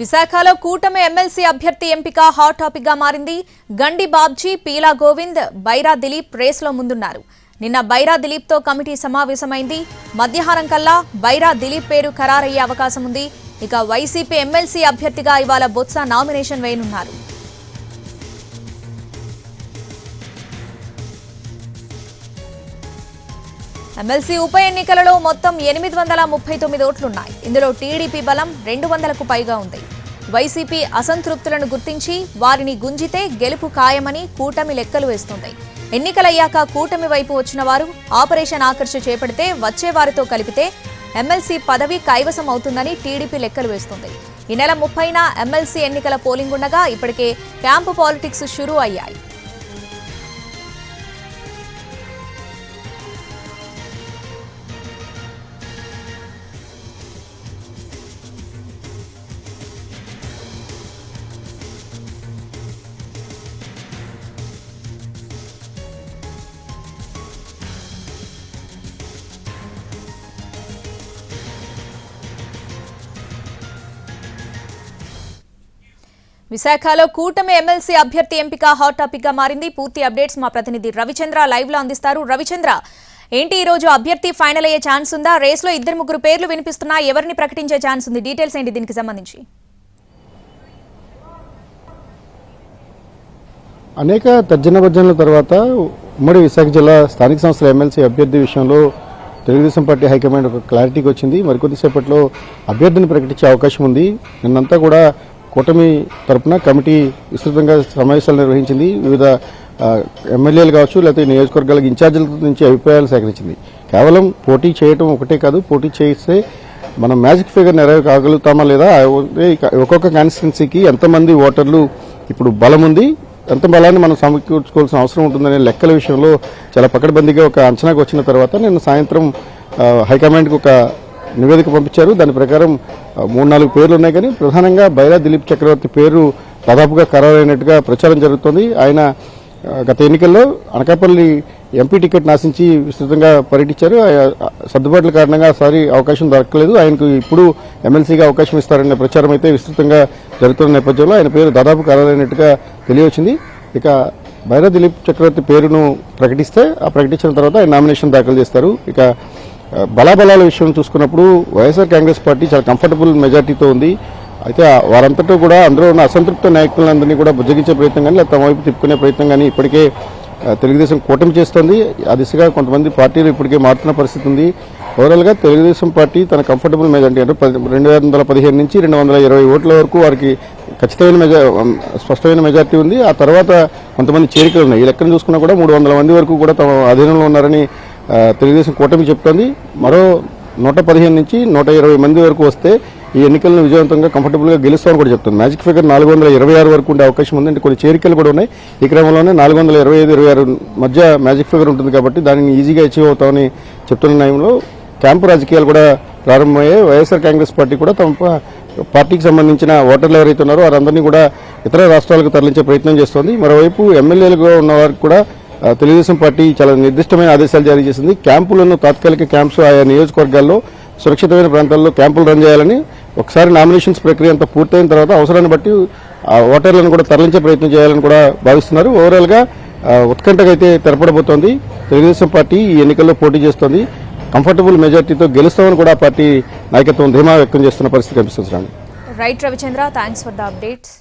విశాఖలో కూటమి ఎమ్మెల్సీ అభ్యర్థి ఎంపిక హాట్ టాపిక్గా మారింది. గండి బాబ్జీ పీలా గోవింద్ బైరా దిలీప్ రేసులో ముందున్నారు. నిన్న బైరా దిలీప్తో కమిటీ సమావేశమైంది. మధ్యాహ్నం కల్లా బైరా దిలీప్ పేరు ఖరారయ్యే అవకాశం ఉంది. ఇక వైసీపీ ఎమ్మెల్సీ అభ్యర్థిగా ఇవాళ బొత్స నామినేషన్ వేయనున్నారు. ఎమ్మెల్సీ ఉప ఎన్నికలలో మొత్తం ఎనిమిది వందల ముప్పై తొమ్మిది ఓట్లున్నాయి. ఇందులో టీడీపీ బలం రెండు వందలకు పైగా ఉంది. వైసీపీ అసంతృప్తులను గుర్తించి వారిని గుంజితే గెలుపు ఖాయమని కూటమి లెక్కలు వేస్తుంది. ఎన్నికలయ్యాక కూటమి వైపు వచ్చిన వారు ఆపరేషన్ ఆకర్ష చేపడితే వచ్చే వారితో కలిపితే ఎమ్మెల్సీ పదవి కైవసం అవుతుందని టీడీపీ లెక్కలు వేస్తుంది. ఈ నెల ముప్పైన ఎమ్మెల్సీ ఎన్నికల పోలింగ్ ఉండగా ఇప్పటికే క్యాంపు పాలిటిక్స్ షురూ అయ్యాయి. విశాఖలో కూటమి ఎమ్మెల్సీ అభ్యర్థి ఎంపిక హాట్ టాపిక్గా మారింది. పూర్తి అప్డేట్స్ మా ప్రతినిధి రవిచంద్ర లైవ్లో అందిస్తారు. రవిచంద్ర ఏంటి ఈ రోజు అభ్యర్థి ఫైనల్ అయ్యే ఛాన్స్ ఉందా? రేస్లో ఇద్దరు ముగ్గురు పేర్లు వినిపిస్తున్నా ఎవరిని ప్రకటించే ఛాన్స్ ఉంది? డీటెయిల్స్ ఏంటి దీనికి సంబంధించి? అనేక తర్జన భర్జనల తర్వాత ఉమ్మడి విశాఖ జిల్లా స్థానిక సంస్థల ఎమ్మెల్సీ అభ్యర్థి విషయంలో తెలుగుదేశం పార్టీ హైకమాండ్ ఒక క్లారిటీకి వచ్చింది. మరికొద్దిసేపట్లో అభ్యర్థిని ప్రకటించే అవకాశం ఉంది. నిన్నంతా కూడా కూటమి తరపున కమిటీ విస్తృతంగా సమావేశాలు నిర్వహించింది. వివిధ ఎమ్మెల్యేలు కావచ్చు లేకపోతే నియోజకవర్గాలకు ఇన్ఛార్జీల నుంచి అభిప్రాయాలు సేకరించింది. కేవలం పోటీ చేయటం ఒకటే కాదు పోటీ చేస్తే మనం మ్యాజిక్ ఫిగర్ నెరవేర్ కాగలుగుతామా లేదా? ఒక్కొక్క కాన్స్టిట్యున్సీకి ఎంతమంది ఓటర్లు ఇప్పుడు బలం ఉంది ఎంత బలాన్ని మనం సమకూర్చుకోవాల్సిన అవసరం ఉంటుందనే లెక్కల విషయంలో చాలా పకడ్బందీగా ఒక అంచనాకు వచ్చిన తర్వాత నేను సాయంత్రం హైకమాండ్కి ఒక నివేదిక పంపించారు. దాని ప్రకారం మూడు నాలుగు పేర్లు ఉన్నాయి కానీ ప్రధానంగా బైరా దిలీప్ చక్రవర్తి పేరు దాదాపుగా ఖరారైనట్టుగా ప్రచారం జరుగుతోంది. ఆయన గత ఎన్నికల్లో అనకాపల్లి ఎంపీ టికెట్ నాశించి విస్తృతంగా పర్యటించారు. సర్దుబాట్ల కారణంగా సారి అవకాశం దొరకలేదు. ఆయనకు ఇప్పుడు ఎమ్మెల్సీగా అవకాశం ఇస్తారనే ప్రచారం అయితే విస్తృతంగా జరుగుతున్న నేపథ్యంలో ఆయన పేరు దాదాపు ఖరారైనట్టుగా తెలియవచ్చింది ఇక బైరా దిలీప్ చక్రవర్తి పేరును ప్రకటిస్తే ఆ ప్రకటించిన తర్వాత ఆయన నామినేషన్ దాఖలు చేస్తారు. ఇక బలాబలాల విషయం చూసుకున్నప్పుడు వైఎస్ఆర్ కాంగ్రెస్ పార్టీ చాలా కంఫర్టబుల్ మెజార్టీతో ఉంది. అయితే వారంతటా కూడా అందులో ఉన్న అసంతృప్త నాయకులందరినీ కూడా బుజ్జగించే ప్రయత్నం కానీ లేదా తమ వైపు తిప్పుకునే ప్రయత్నం కానీ ఇప్పటికే తెలుగుదేశం కూటమి చేస్తోంది. ఆ దిశగా కొంతమంది పార్టీలు ఇప్పటికే మారుతున్న పరిస్థితి ఉంది. ఓవరాల్గా తెలుగుదేశం పార్టీ తన కంఫర్టబుల్ మెజార్టీ అంటే పది- రెండు వందల పదిహేను నుంచి రెండు వందల ఇరవై ఓట్ల వరకు వారికి ఖచ్చితమైన మెజా స్పష్టమైన మెజార్టీ ఉంది. ఆ తర్వాత కొంతమంది చేరికలు ఉన్నాయి. ఈ లెక్కను చూసుకున్నా కూడా మూడు వందల మంది వరకు కూడా తమ అధీనంలో ఉన్నారని తెలుగుదేశం కూటమి చెప్తోంది. మరో నూట పదిహేను నుంచి నూట ఇరవై మంది వరకు వస్తే ఈ ఎన్నికలను విజయవంతంగా కంఫర్టబుల్గా గెలుస్తామని కూడా చెప్తుంది. మ్యాజిక్ ఫిగర్ నాలుగు వందల ఇరవై ఆరు వరకు ఉండే అవకాశం ఉందంటే కొన్ని చేరికలు కూడా ఉన్నాయి. ఈ క్రమంలోనే నాలుగు వందల ఇరవై ఐదు ఇరవై ఆరు మధ్య మ్యాజిక్ ఫిగర్ ఉంటుంది కాబట్టి దానిని ఈజీగా అచీవ్ అవుతామని చెప్తున్న టైంలో క్యాంపు రాజకీయాలు కూడా ప్రారంభమయ్యాయి. వైఎస్ఆర్ కాంగ్రెస్ పార్టీ కూడా తమ పార్టీకి సంబంధించిన ఓటర్లు ఎవరైతే ఉన్నారో వారందరినీ కూడా ఇతర రాష్ట్రాలకు తరలించే ప్రయత్నం చేస్తోంది. మరోవైపు ఎమ్మెల్యేలుగా ఉన్న వారికి కూడా తెలుగుదేశం పార్టీ చాలా నిర్దిష్టమైన ఆదేశాలు జారీ చేసింది. క్యాంపులను తాత్కాలిక క్యాంప్స్ ఆయా నియోజకవర్గాల్లో సురక్షితమైన ప్రాంతాల్లో క్యాంపులు రన్ చేయాలని ఒకసారి నామినేషన్స్ ప్రక్రియ అంతా పూర్తయిన తర్వాత అవసరాన్ని బట్టి ఆ ఓటర్లను కూడా తరలించే ప్రయత్నం చేయాలని కూడా భావిస్తున్నారు. ఓవరాల్గా ఉత్కంఠగా అయితే తెరపడబోతోంది. తెలుగుదేశం పార్టీ ఈ ఎన్నికల్లో పోటీ చేస్తోంది. కంఫర్టబుల్ మెజార్టీతో గెలుస్తామని కూడా పార్టీ నాయకత్వం ధీమా వ్యక్తం చేస్తున్న పరిస్థితి కనిపిస్తుంది right Ravichandra thanks for the updates